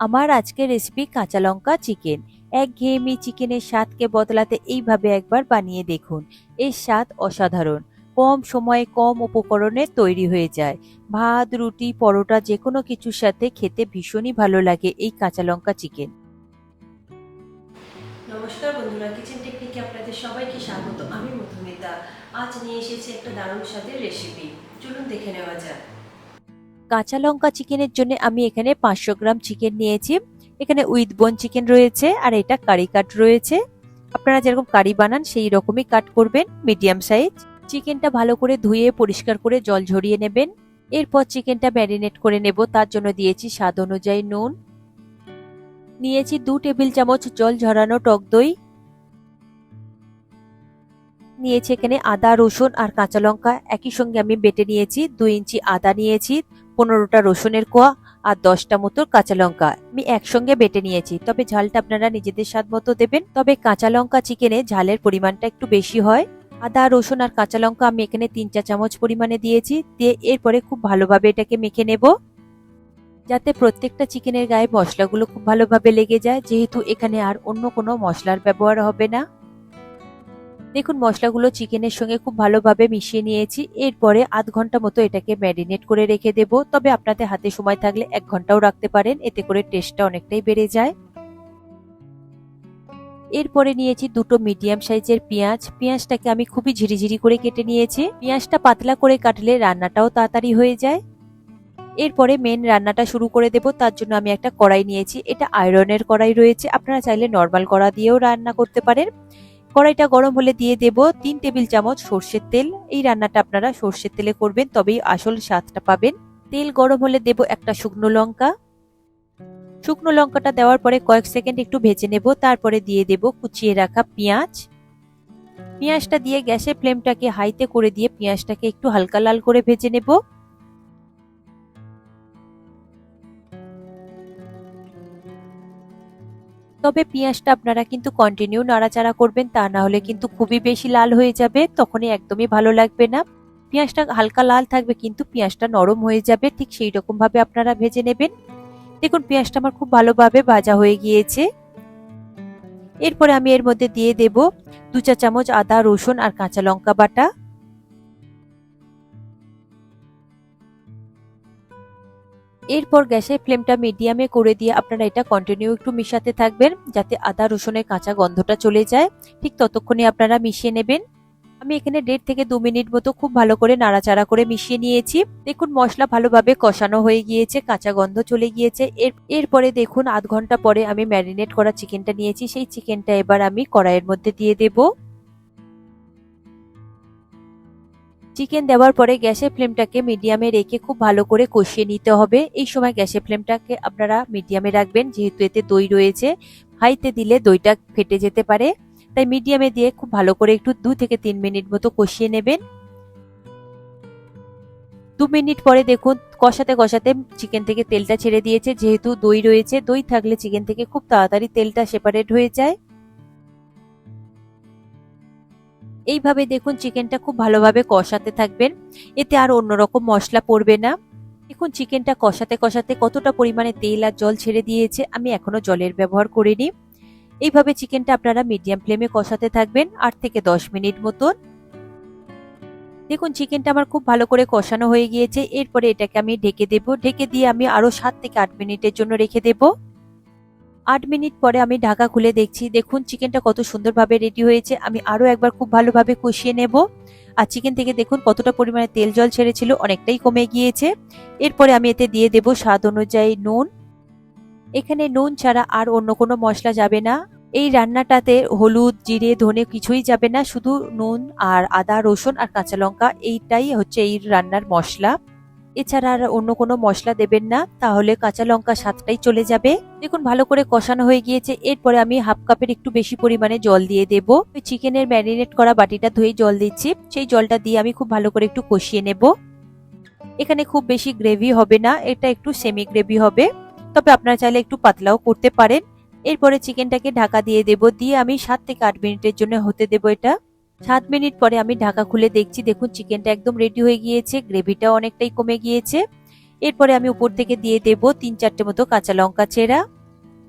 আমার আজকের রেসিপি কাঁচা লঙ্কা চিকেন এক ঘেয়েমি চিকেনের স্বাদকে বদলাতে এইভাবে একবার বানিয়ে দেখুন। এর স্বাদ অসাধারণ। কম সময়ে কম উপকরণে তৈরি হয়ে যায়। ভাত, রুটি, পরোটা যে কোনো কিছুর সাথে খেতে ভীষণই ভালো লাগে এই কাঁচা লঙ্কা চিকেন নমস্কার বন্ধুরা কিচেন টেকনিকে আপনাদের সবাইকে স্বাগত। আমি মধুমিতা। আজ নিয়ে এসেছি একটা দারুণ স্বাদের রেসিপি চলুন দেখে নেওয়া যাক। কাঁচা লঙ্কা চিকেনের জন্য আমি এখানে পাঁচশো গ্রাম চিকেন নিয়েছি। এখানে উইথ বোন চিকেন রয়েছে আর এটা কারি কাট রয়েছে। আপনারা যেরকম কারি বানান সেই রকমই কাট করবেন, মিডিয়াম সাইজ। চিকেনটা ভালো করে ধুয়ে পরিষ্কার করে জল ঝরিয়ে নেবেন। এরপর চিকেনটা ম্যারিনেট করে নেব, তার জন্য দিয়েছি স্বাদ অনুযায়ী নুন। নিয়েছি দু টেবিল চামচ জল ঝরানো টক দই। নিয়েছি এখানে আদা, রসুন আর কাঁচা লঙ্কা। একই সঙ্গে আমি বেটে নিয়েছি, দুই ইঞ্চি আদা নিয়েছি, পনেরোটা রসুনের কোয়া আর দশটা মতো কাঁচা লঙ্কা। আমি একসঙ্গে বেটে নিয়েছি। তবে ঝালটা আপনারা নিজেদের স্বাদ মতো দেবেন। তবে কাঁচা লঙ্কা, চিকেনে ঝালের পরিমাণটা একটু বেশি হয়। আদা, রসুন আর কাঁচা লঙ্কা আমি এখানে তিন চা চামচ পরিমাণে দিয়েছি। দিয়ে এরপরে খুব ভালোভাবে এটাকে মেখে নেব। যাতে প্রত্যেকটা চিকেনের গায়ে মশলাগুলো খুব ভালোভাবে লেগে যায়। যেহেতু এখানে আর অন্য কোনো মশলার ব্যবহার হবে না। দেখুন, মশলাগুলো চিকেনের সঙ্গে খুব ভালোভাবে মিশিয়ে নিয়েছি। এরপরে আধ ঘণ্টা মতো এটাকে ম্যারিনেট করে রেখে দেব। তবে আপনাদের হাতে সময় থাকলে এক ঘন্টাও রাখতে পারেন, এতে করে টেস্টটা অনেকটাই বেড়ে যায়। এরপরে নিয়েছি দুটো মিডিয়াম সাইজের পেঁয়াজ। পেঁয়াজটাকে আমি খুবই ঝিরিঝিরি করে কেটে নিয়েছি। পেঁয়াজটা পাতলা করে কাটলে রান্নাটাও তাড়াতাড়ি হয়ে যায়। এরপরে মেন রান্নাটা শুরু করে দেব। তার জন্য আমি একটা কড়াই নিয়েছি। এটা আয়রনের কড়াই রয়েছে। আপনারা চাইলে নর্মাল কড়া দিয়েও রান্না করতে পারেন। কড়াইটা গরম হলে দিয়ে দেব তিন টেবিল চামচ সর্ষের তেল। এই রান্নাটা আপনারা সর্ষের তেলে করবেন, তবেই আসল স্বাদটা পাবেন। তেল গরম হলে দেব একটা শুকনো লঙ্কা। শুকনো লঙ্কাটা দেওয়ার পরে কয়েক সেকেন্ড একটু ভেজে নেব, তারপরে দিয়ে দেব কুচিয়ে রাখা পেঁয়াজ। পেঁয়াজটা দিয়ে গ্যাসের ফ্লেমটাকে হাইতে করে দিয়ে পেঁয়াজটাকে একটু হালকা লাল করে ভেজে নেব। তবে পেঁয়াজটা আপনারা কিন্তু কন্টিনিউ নাড়াচাড়া করবেন, তা না হলে কিন্তু খুবই বেশি লাল হয়ে যাবে, তখনই একদমই ভালো লাগবে না। পেঁয়াজটা হালকা লাল থাকবে কিন্তু পেঁয়াজটা নরম হয়ে যাবে, ঠিক সেই রকম ভাবে আপনারা ভেজে নেবেন। দেখুন, পেঁয়াজটা আমার খুব ভালোভাবে ভাজা হয়ে গিয়েছে। এরপরে আমি এর মধ্যে দিয়ে দেব দু চা চামচ আদা, রসুন আর কাঁচা লঙ্কা বাটা। এরপর গ্যাসের ফ্লেমটা মিডিয়ামে করে দিয়ে আপনারা এটা কন্টিনিউ একটু মিশাতে থাকবেন, যাতে আদা, রসুনের কাঁচা গন্ধটা চলে যায়। ঠিক ততক্ষণে আপনারা মিশিয়ে নেবেন। আমি এখানে দেড় থেকে দু মিনিট মতো খুব ভালো করে নাড়াচাড়া করে মিশিয়ে নিয়েছি। দেখুন, মশলা ভালোভাবে কষানো হয়ে গিয়েছে, কাঁচা গন্ধ চলে গিয়েছে। এর, এরপরে দেখুন, আধ ঘণ্টা পরে আমি ম্যারিনেট করা চিকেনটা নিয়েছি। সেই চিকেনটা এবার আমি কড়াইয়ের মধ্যে দিয়ে দেবো। চিকেন দেওয়ার পরে গ্যাসের ফ্লেমটাকে মিডিয়ামে রেখে খুব ভালো করে কষিয়ে নিতে হবে। এই সময় গ্যাসের ফ্লেমটাকে আপনারা মিডিয়ামে রাখবেন, যেহেতু এতে দই রয়েছে। হাইতে দিলে দইটা ফেটে যেতে পারে। তাই মিডিয়ামে দিয়ে খুব ভালো করে একটু দু থেকে তিন মিনিট মতো কষিয়ে নেবেন। দু মিনিট পরে দেখুন, কষাতে কষাতে চিকেন থেকে তেলটা ছেড়ে দিয়েছে। যেহেতু দই রয়েছে, দই থাকলে চিকেন থেকে খুব তাড়াতাড়ি তেলটা সেপারেট হয়ে যায়। এইভাবে দেখুন চিকেনটা খুব ভালোভাবে কষাতে থাকবেন। এতে আর অন্যরকম মশলা পড়বে না। দেখুন চিকেনটা কষাতে কষাতে কতটা পরিমাণে তেল আর জল ছেড়ে দিয়েছে, আমি এখনও জলের ব্যবহার করিনি। এইভাবে চিকেনটা আপনারা মিডিয়াম ফ্লেমে কষাতে থাকবেন, আট থেকে দশ মিনিট মতন। দেখুন চিকেনটা আমার খুব ভালো করে কষানো হয়ে গিয়েছে, এরপরে এটাকে আমি ঢেকে দেব। ঢেকে দিয়ে আমি আরও সাত থেকে আট মিনিটের জন্য রেখে দেবো। আট মিনিট পরে আমি ঢাকা খুলে দেখছি, দেখুন চিকেনটা কত সুন্দরভাবে রেডি হয়েছে। আমি আরও একবার খুব ভালোভাবে কষিয়ে নেব। আর চিকেন থেকে দেখুন কতটা পরিমাণে তেল জল ছেড়েছিল, অনেকটাই কমে গিয়েছে। এরপরে আমি এতে দিয়ে দেব স্বাদ অনুযায়ী নুন। এখানে নুন ছাড়া আর অন্য কোনো মশলা যাবে না। এই রান্নাটাতে হলুদ, জিরে, ধনে কিছুই যাবে না, শুধু নুন আর আদা, রসুন আর কাঁচা লঙ্কা, এইটাই হচ্ছে এই রান্নার মশলা। এছাড়া আর অন্য কোনো মশলা দেবেন না, তাহলে কাঁচা লঙ্কা স্বাদটাই চলে যাবে। দেখুন, ভালো করে কষানো হয়ে গিয়েছে। এরপরে আমি হাফ কাপের একটু বেশি পরিমাণে জল দিয়ে দেব। চিকেনের ম্যারিনেট করা বাটিটা ধুয়ে জল দিচ্ছি। সেই জলটা দিয়ে আমি খুব ভালো করে একটু কষিয়ে নেব। এখানে খুব বেশি গ্রেভি হবে না, এটা একটু সেমি গ্রেভি হবে। তবে আপনারা চাইলে একটু পাতলাও করতে পারেন। এরপরে চিকেনটাকে ঢাকা দিয়ে দেব। দিয়ে আমি সাত থেকে আট মিনিটের জন্য হতে দেব এটা। সাত মিনিট পরে আমি ঢাকা খুলে দেখছি, দেখুন চিকেনটা একদম রেডি হয়ে গিয়েছে গ্রেভিটাও অনেকটাই কমে গিয়েছে। এরপরে আমি উপর থেকে দিয়ে দেব তিন চারটে মতো কাঁচা লঙ্কা চেরা,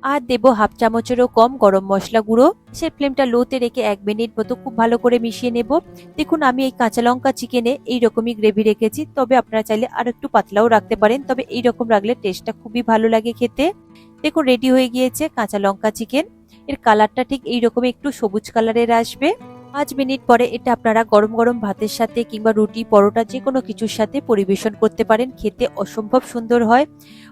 আর দেব হাফ চামচেরও কম গরম মশলা গুঁড়ো। সে ফ্লেমটা লোতে রেখে এক মিনিট মতো খুব ভালো করে মিশিয়ে নেব। দেখুন, আমি এই কাঁচা লঙ্কা চিকেনে এইরকমই গ্রেভি রেখেছি, তবে আপনারা চাইলে আর একটু পাতলাও রাখতে পারেন, তবে এইরকম রাখলে টেস্টটা খুবই ভালো লাগে খেতে। দেখুন রেডি হয়ে গিয়েছে কাঁচা লঙ্কা চিকেন। এর কালারটা ঠিক এইরকম একটু সবুজ কালারের আসবে। পাঁচ মিনিট পরে এটা আপনারা গরম গরম ভাতের সাথে কিংবা রুটি, পরোটা যে কোনো কিছুর সাথে পরিবেশন করতে পারেন। খেতে অসম্ভব সুন্দর হয়।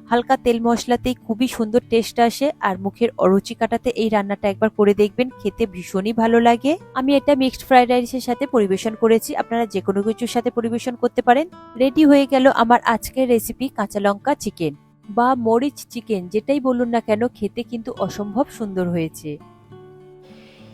হালকা তেল মশলাতেই খুবই সুন্দর টেস্ট আসে আর মুখের অরুচি কাটাতে এই রান্নাটা একবার করে দেখবেন। খেতে ভীষণই ভালো লাগে। আমি এটা মিক্সড ফ্রাইড রাইসের সাথে পরিবেশন করেছি। আপনারা যে কোনো কিছুর সাথে পরিবেশন করতে পারেন। রেডি হয়ে গেল আমার আজকের রেসিপি কাঁচা লঙ্কা চিকেন বা মরিচ চিকেন যেটাই বলুন না কেন, খেতে কিন্তু অসম্ভব সুন্দর হয়েছে।